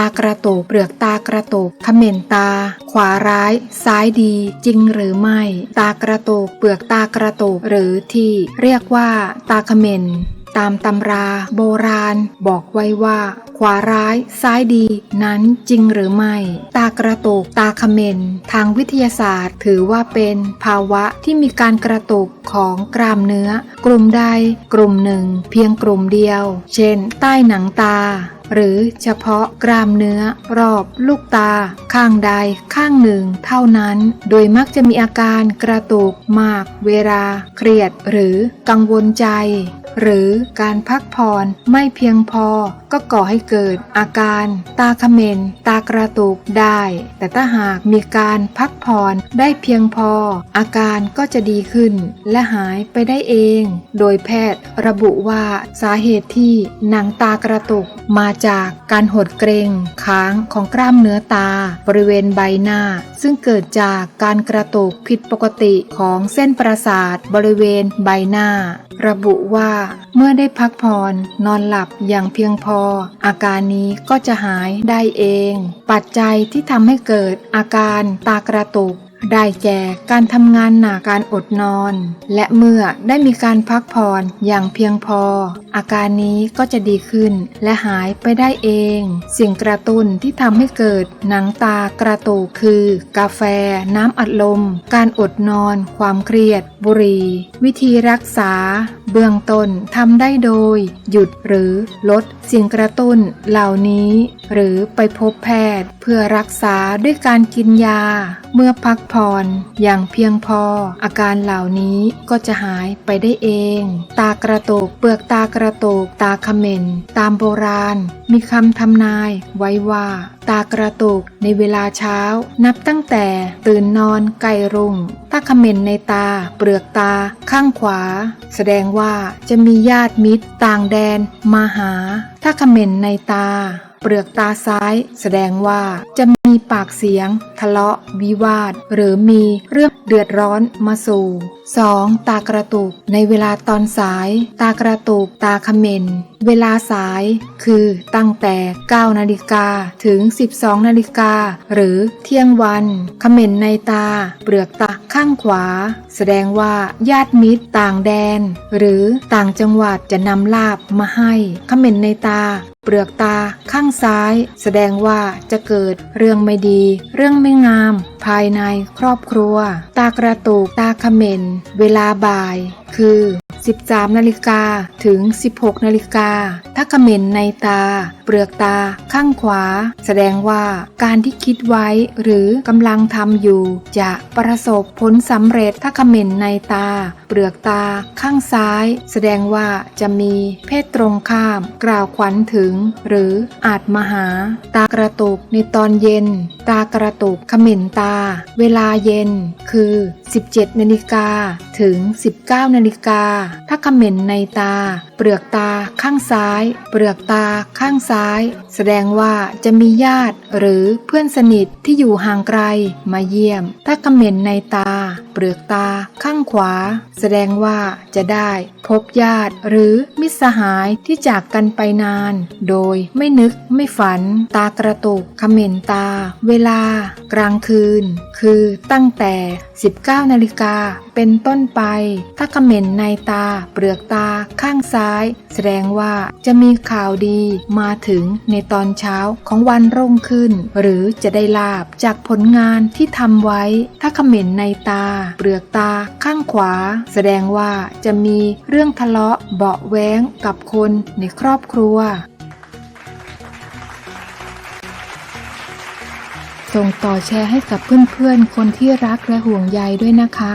ตากระตุกเปลือกตากระตุกขม่นตา ขวาร้าย ซ้ายดี จริงหรือไม่ ตากระตุกเปลือกตากระตุกหรือที่เรียกว่าตาขม่นตามตำราโบราณ บอกไว้ว่า ขวาร้ายซ้ายดีนั้นจริงหรือไม่ ตากระตุกตาเขมนทางวิทยาศาสตร์ ถือว่าเป็นภาวะที่มีการกระตุกของกล้ามเนื้อ กลุ่มใดกลุ่มหนึ่ง เพียงกลุ่มเดียว เช่น ใต้หนังตา หรือเฉพาะกรามเนื้อ รอบ ลูกตา ข้างใด ข้างหนึ่ง เท่านั้น โดยมักจะมีอาการกระตุก มาก เวลา เครียด หรือกังวลใจ หรือการพักผ่อนไม่เพียงพอก็ก่อให้เกิดอาการตาเขมนตากระตุกได้ แต่ถ้าหากมีการพักผ่อนได้เพียงพอ อาการก็จะดีขึ้น และหายไปได้เอง โดยแพทย์ระบุว่าสาเหตุที่หนังตากระตุกมาจากการหดเกรงค้างของกล้ามเนื้อตา บริเวณใบหน้า ซึ่งเกิดจากการกระตุกผิดปกติของเส้นประสาทบริเวณใบหน้า ระบุว่าเมื่อได้พักผ่อนนอนหลับอย่างเพียงพออาการนี้ก็จะหายได้เอง ปัจจัยที่ทำให้เกิดอาการตากระตุกได้แก่การทำงานหนักการอดนอน และเมื่อได้มีการพักผ่อนอย่างเพียงพอ อาการนี้ก็จะดีขึ้นและหายไปได้เอง สิ่งกระตุ้นที่ทำให้เกิดหนังตากระตุกคือ กาแฟ น้ำอัดลม การอดนอน ความเครียด บุหรี่ วิธีรักษาเบื้องต้นทำได้โดย หยุดหรือลดสิ่งกระตุ้นเหล่านี้ หรือไปพบแพทย์ เพื่อรักษาด้วยการกินยา เมื่อพักผ่อนอย่างเพียงพอ อาการเหล่านี้ก็จะหายไปได้เอง ตากระตุกเปลือกตากระตุกตาเขม่นตามโบราณ มีคำทำนายไว้ว่า ตากระตุกในเวลาเช้า นับตั้งแต่ตื่นนอนไก่รุ่งถ้าเขม่นในตา เปลือกตาข้างขวา แสดงว่าจะมีญาติมิตร ต่างแดน มาหา ถ้าเขม่นในตา เปลือกตาซ้าย แสดงว่าจะมีปากเสียง ทะเลาะ วิวาท หรือมีเรื่องเดือดร้อนมาสู่ 2. ตากระตุก ในเวลาตอนสาย ตากระตุก ตาเขม่นเวลาสาย คือตั้งแต่ 9 นาฬิกาถึง 12 นาฬิกา หรือเที่ยงวันเขม่นในตา เปลือกตา ข้างขวา แสดงว่าญาติมิตรต่างแดน หรือต่างจังหวัดจะนำลาบมาให้ขม่นในตา เปลือกตา ข้างซ้าย แสดงว่าจะเกิดเรื่องไม่ดี เรื่องไม่งาม ภายในครอบครัว ตากระตุกตาขม่นเวลาบ่าย คือ 13นาฬิกาถึง 16นาฬิกาถ้าเขม่นในตา เปลือกตา ข้างขวา แสดงว่าการที่คิดไว้หรือกำลังทำอยู่ จะประสบผลสำเร็จถ้าเขม่นในตา เปลือกตา ข้างซ้าย แสดงว่าจะมีเพศตรงข้าม กล่าวขวัญถึง หรืออาจมาหา ตากระตุกในตอนเย็น ตากระตุกเขม่นตา เวลาเย็นคือ 17นาฬิกาถึง 19นาฬิกาถ้าเขม่นในตา เปลือกตาข้างซ้าย เปลือกตาข้างซ้าย แสดงว่าจะมีญาติหรือเพื่อนสนิทที่อยู่ห่างไกลมาเยี่ยม ถ้าเขม่นในตา เปลือกตาข้างขวา แสดงว่าจะได้พบญาติหรือมิตรสหายที่จากกันไปนาน โดยไม่นึกไม่ฝัน ตากระตุกเขม่นตา เวลา กลางคืน คือตั้งแต่ 19 นาฬิกาเป็นต้นไป ถ้าเขม่นในตาเปลือกตา ข้างซ้าย แสดงว่าจะมีข่าวดีมาถึงในตอนเช้าของวันรุ่งขึ้น หรือจะได้ลาบจากผลงานที่ทำไว้ ถ้าเขม่นในตา เปลือกตา ข้างขวา แสดงว่าจะมีเรื่องทะเลาะเบาะแว้งกับคนในครอบครัวส่งต่อแชร์ให้กับเพื่อนๆ คนที่รักและห่วงใยด้วยนะคะ